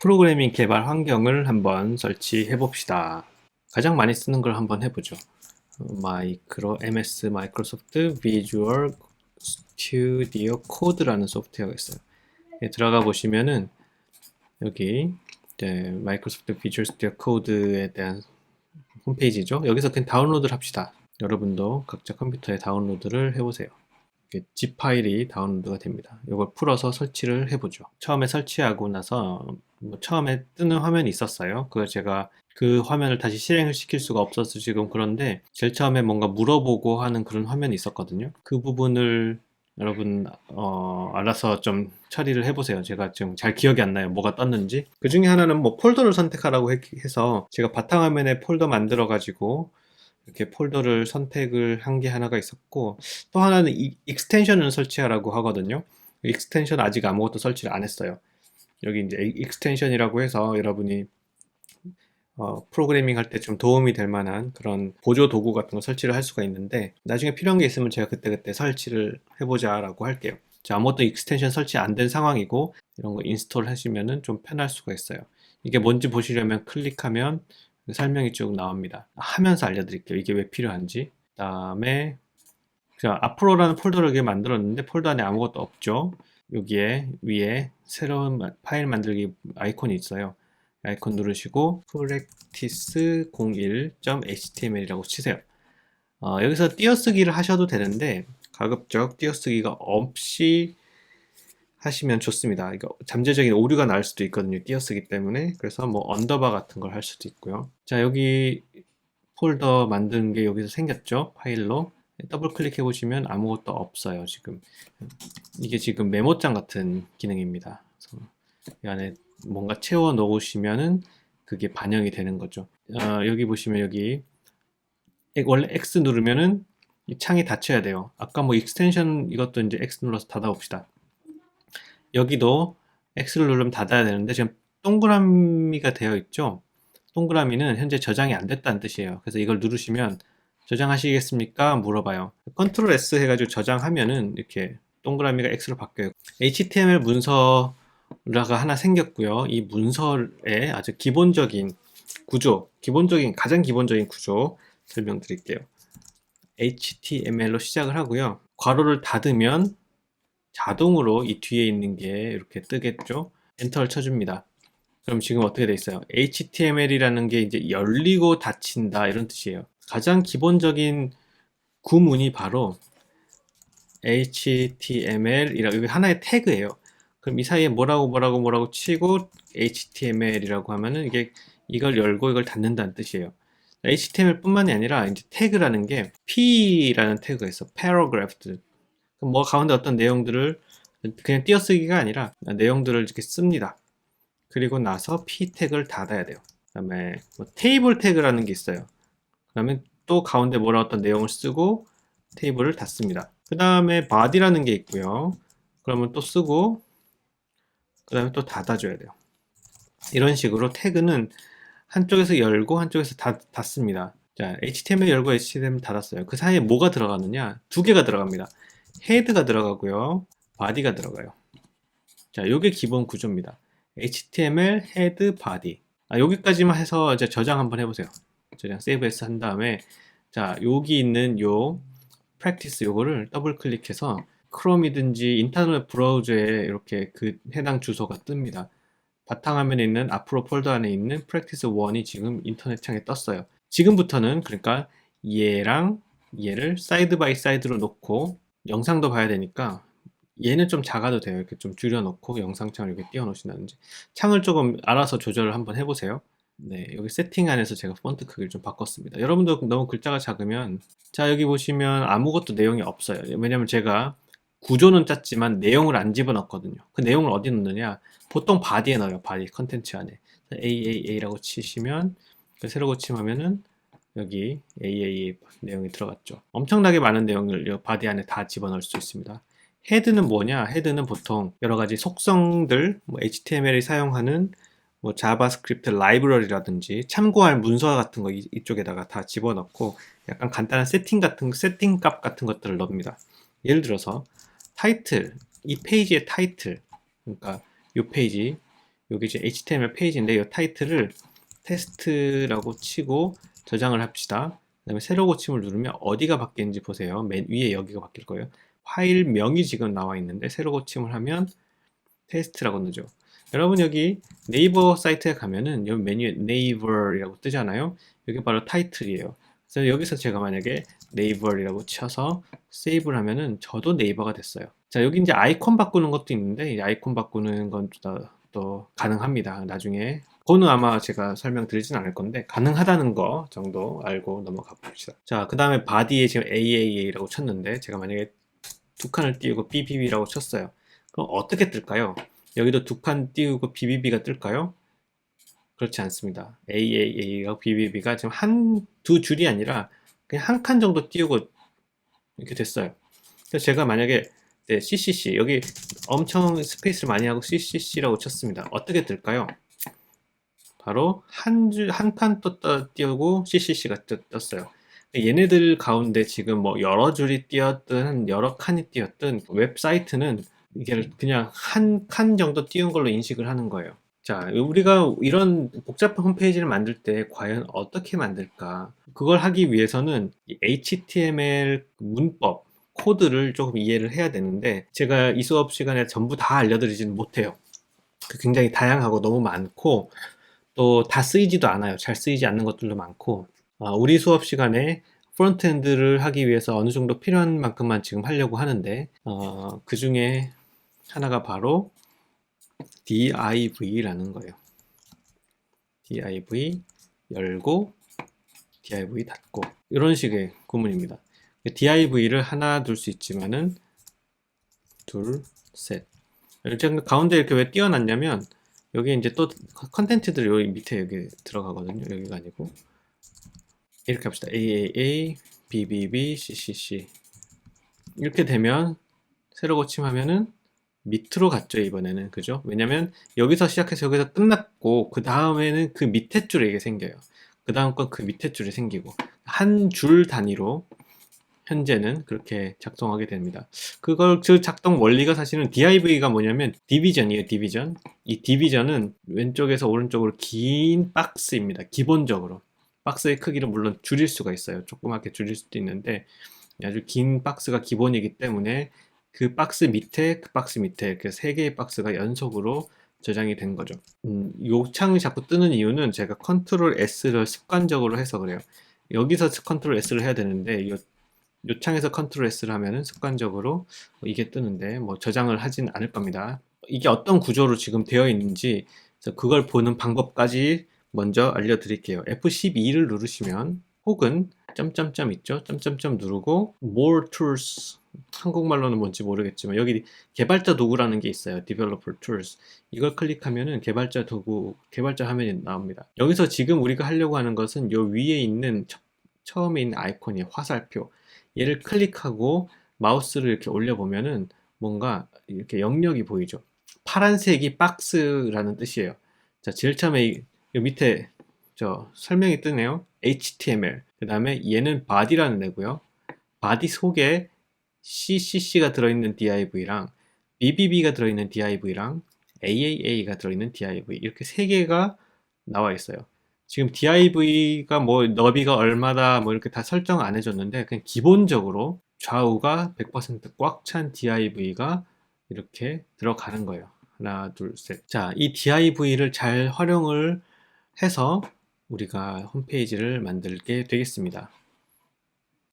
프로그래밍 개발 환경을 한번 설치해 봅시다. 가장 많이 쓰는 걸 한번 해보죠. 어, 마이크로 MS 마이크로소프트 비주얼 스튜디오 코드라는 소프트웨어가 있어요. 예, 들어가 보시면은 여기 이제 마이크로소프트 비주얼 스튜디오 코드에 대한 홈페이지죠. 여기서 그냥 다운로드를 합시다. 여러분도 각자 컴퓨터에 다운로드를 해보세요. Zip 파일이 다운로드가 됩니다. 이걸 풀어서 설치를 해보죠. 처음에 설치하고 나서 뭐 처음에 뜨는 화면이 있었어요. 그걸 제가 그 화면을 다시 실행을 시킬 수가 없어서 지금 그런데 제일 처음에 뭔가 물어보고 하는 그런 화면이 있었거든요. 그 부분을 여러분 어, 알아서 좀 처리를 해보세요. 제가 지금 잘 기억이 안 나요. 뭐가 떴는지. 그 중에 하나는 뭐 폴더를 선택하라고 해- 해서 제가 바탕화면에 폴더 만들어 가지고 이렇게 폴더를 선택을 한 게 하나가 있었고 또 하나는 이 익스텐션을 설치하라고 하거든요. 익스텐션 아직 아무것도 설치를 안 했어요. 여기 이제 익스텐션이라고 해서 여러분이 어, 프로그래밍 할 때 좀 도움이 될 만한 그런 보조 도구 같은 거 설치를 할 수가 있는데 나중에 필요한 게 있으면 제가 그때그때 설치를 해보자 라고 할게요. 자, 아무것도 익스텐션 설치 안 된 상황이고 이런 거 인스톨 하시면은 좀 편할 수가 있어요. 이게 뭔지 보시려면 클릭하면 설명이 쭉 나옵니다. 하면서 알려드릴게요. 이게 왜 필요한지. 그 다음에 자, 앞으로라는 폴더를 만들었는데 폴더 안에 아무것도 없죠. 여기에 위에 새로운 마- 파일 만들기 아이콘이 있어요. 아이콘 누르시고 practice01.html이라고 치세요. 어, 여기서 띄어쓰기를 하셔도 되는데 가급적 띄어쓰기가 없이 하시면 좋습니다. 이거 잠재적인 오류가 날 수도 있거든요. 띄어쓰기 때문에. 그래서 뭐 언더바 같은 걸 할 수도 있고요. 자, 여기 폴더 만든 게 여기서 생겼죠. 파일로. 더블 클릭해 보시면 아무것도 없어요. 지금. 이게 지금 메모장 같은 기능입니다. 이 안에 뭔가 채워 놓으시면은 그게 반영이 되는 거죠. 어, 여기 보시면 여기 엑- 원래 X 누르면은 이 창이 닫혀야 돼요. 아까 뭐 익스텐션 이것도 이제 X 눌러서 닫아 봅시다. 여기도 X를 누르면 닫아야 되는데 지금 동그라미가 되어 있죠. 동그라미는 현재 저장이 안 됐다는 뜻이에요. 그래서 이걸 누르시면 저장하시겠습니까? 물어봐요. 컨트롤 S 해가지고 저장하면은 이렇게 동그라미가 X로 바뀌어요. HTML 문서라가 하나 생겼고요. 이 문서의 아주 기본적인 구조, 기본적인 가장 기본적인 구조 설명드릴게요. HTML로 시작을 하고요. 괄호를 닫으면 자동으로 이 뒤에 있는 게 이렇게 뜨겠죠? 엔터를 쳐줍니다. 그럼 지금 어떻게 돼 있어요? HTML이라는 게 이제 열리고 닫힌다 이런 뜻이에요. 가장 기본적인 구문이 바로 HTML이라고 이게 하나의 태그예요. 그럼 이 사이에 뭐라고 뭐라고 뭐라고 치고 HTML이라고 하면은 이게 이걸 열고 이걸 닫는다는 뜻이에요. HTML뿐만이 아니라 이제 태그라는 게 P라는 있어. paragraph. 뭐 가운데 어떤 내용들을 그냥 띄어쓰기가 아니라 내용들을 이렇게 씁니다. 그리고 나서 P 태그를 닫아야 돼요. 그다음에 뭐 테이블 태그라는 게 있어요. 그러면 또 가운데 뭐라 어떤 내용을 쓰고 테이블을 닫습니다. 그 다음에 body라는 게 있고요. 그러면 또 쓰고 그 다음에 또 닫아줘야 돼요. 이런 식으로 태그는 한쪽에서 열고 한쪽에서 닫, 닫습니다. 자, HTML 열고 HTML 닫았어요. 그 사이에 뭐가 들어가느냐? 두 개가 들어갑니다. 헤드가 들어가고요. body가 들어가요. 자, 요게 기본 구조입니다. HTML, 헤드, body. 아, 여기까지만 해서 이제 저장 한번 해보세요. 저장 세이브 S 한 다음에 자, 여기 있는 요 practice 요거를 더블 클릭해서 크롬이든지 인터넷 브라우저에 이렇게 그 해당 주소가 뜹니다. 바탕화면에 있는 앞으로 폴더 안에 있는 practice 1이 지금 인터넷 창에 떴어요. 지금부터는 그러니까 얘랑 얘를 사이드 바이 사이드로 놓고 영상도 봐야 되니까 얘는 좀 작아도 돼요. 이렇게 좀 줄여놓고 영상창을 이렇게 띄워놓으신다든지 창을 조금 알아서 조절을 한번 해보세요. 네, 여기 세팅 안에서 제가 폰트 크기를 좀 바꿨습니다. 여러분도 너무 글자가 작으면 자 여기 보시면 아무것도 내용이 없어요. 왜냐면 제가 구조는 짰지만 내용을 안 집어넣거든요. 그 내용을 어디 넣느냐? 보통 바디에 넣어요. 바디 컨텐츠 안에 AAA라고 치시면 그 새로 고침하면은 여기 AAA 내용이 들어갔죠. 엄청나게 많은 내용을 이 바디 안에 다 집어넣을 수 있습니다. 헤드는 뭐냐? 헤드는 보통 여러 가지 속성들, 뭐 HTML이 사용하는 뭐 자바스크립트 라이브러리라든지 참고할 문서 같은 거 이- 이쪽에다가 다 집어넣고 약간 간단한 세팅 같은 세팅 값 같은 것들을 넣습니다. 예를 들어서 타이틀 이 페이지의 타이틀 그러니까 이 페이지 여기 이제 HTML 페이지인데 이 타이틀을 테스트라고 치고 저장을 합시다. 그 다음에 새로 고침을 누르면 어디가 바뀌는지 보세요. 맨 위에 여기가 바뀔 거예요. 파일명이 지금 나와 있는데 새로 고침을 하면 테스트라고 넣죠. 여러분 여기 네이버 사이트에 가면은 여기 메뉴에 네이버이라고 뜨잖아요. 여기 바로 타이틀이에요. 그래서 여기서 제가 만약에 네이버이라고 쳐서 세이브를 하면은 저도 네이버가 됐어요. 자 여기 이제 아이콘 바꾸는 것도 있는데 이 아이콘 바꾸는 건 또 가능합니다. 나중에 그거는 아마 제가 설명드리진 않을 건데 가능하다는 거 정도 알고 넘어가 봅시다. 자 그 다음에 바디에 지금 AAA라고 쳤는데 제가 만약에 두 칸을 띄우고 BBB라고 쳤어요. 그럼 어떻게 뜰까요? 여기도 두 칸 띄우고 BBB가 뜰까요? 그렇지 않습니다. AAA가 BBB가 지금 한 두 줄이 아니라 그냥 한 칸 정도 띄우고 이렇게 됐어요. 그래서 제가 만약에 네, CCC 여기 엄청 스페이스를 많이 하고 CCC라고 쳤습니다. 어떻게 뜰까요? 바로 한줄한칸또 띄우고 CCC가 떴어요. 얘네들 가운데 지금 뭐 여러 줄이 띄었든 여러 칸이 띄었든 웹사이트는 이게 그냥 한 칸 정도 띄운 걸로 인식을 하는 거예요. 자, 우리가 이런 복잡한 홈페이지를 만들 때 과연 어떻게 만들까? 그걸 하기 위해서는 HTML 문법, 코드를 조금 이해를 해야 되는데 제가 이 수업 시간에 전부 다 알려드리지는 못해요. 굉장히 다양하고 너무 많고 또 다 쓰이지도 않아요. 잘 쓰이지 않는 것들도 많고 어, 우리 수업 시간에 프론트엔드를 하기 위해서 어느 정도 필요한 만큼만 지금 하려고 하는데 어, 그 중에 하나가 바로 div라는 거예요. div 열고 div 닫고 이런 식의 구문입니다. div를 하나 둘 수 있지만은 둘, 셋. 이렇게 가운데 이렇게 왜 띄워놨냐면 여기 이제 또 컨텐츠들이 여기 밑에 여기 들어가거든요. 여기가 아니고 이렇게 합시다. AAA, BBB, CCC 이렇게 되면 새로 고침하면은 밑으로 갔죠 이번에는 그죠? 왜냐면 여기서 시작해서 여기서 끝났고 그 다음에는 그 밑에 줄에 이게 생겨요. 그 다음 건 그 밑에 줄이 생기고 한 줄 단위로 현재는 그렇게 작동하게 됩니다. 그걸 그 작동 원리가 사실은 div가 뭐냐면 디비전이에요, 디비전. 이 디비전은 왼쪽에서 오른쪽으로 긴 박스입니다. 기본적으로 박스의 크기를 물론 줄일 수가 있어요. 조그맣게 줄일 수도 있는데 아주 긴 박스가 기본이기 때문에 그 박스 밑에 그 박스 밑에 이렇게 세 개의 박스가 연속으로 저장이 된 거죠. 음, 요 창이 자꾸 뜨는 이유는 제가 컨트롤 S를 습관적으로 해서 그래요. 여기서 컨트롤 S를 해야 되는데 요, 요 창에서 컨트롤 S를 하면은 습관적으로 이게 뜨는데 뭐 저장을 하진 않을 겁니다. 이게 어떤 구조로 지금 되어 있는지 그걸 보는 방법까지 먼저 알려드릴게요. F12를 누르시면 혹은 점점점 있죠? 점점점 누르고 More Tools 한국말로는 뭔지 모르겠지만 여기 개발자 도구라는 게 있어요. Developer Tools. 이걸 클릭하면은 개발자 도구, 개발자 화면이 나옵니다. 여기서 지금 우리가 하려고 하는 것은 요 위에 있는 처, 처음에 있는 아이콘이 화살표. 얘를 클릭하고 마우스를 이렇게 올려보면은 뭔가 이렇게 영역이 보이죠. 파란색이 박스라는 뜻이에요. 자, 제일 처음에 이, 이 밑에 저 설명이 뜨네요. HTML. 그 다음에 얘는 body라는 애고요. body 속에 CCC가 들어있는 div랑 BBB가 들어있는 div랑 AAA가 들어있는 div 이렇게 세 개가 나와 있어요. 지금 div가 뭐 너비가 얼마다 뭐 이렇게 다 설정 안 해줬는데 그냥 기본적으로 좌우가 100%꽉 찬 div가 이렇게 들어가는 거예요. 하나, 둘, 셋. 자, 이 div를 잘 활용을 해서 우리가 홈페이지를 만들게 되겠습니다.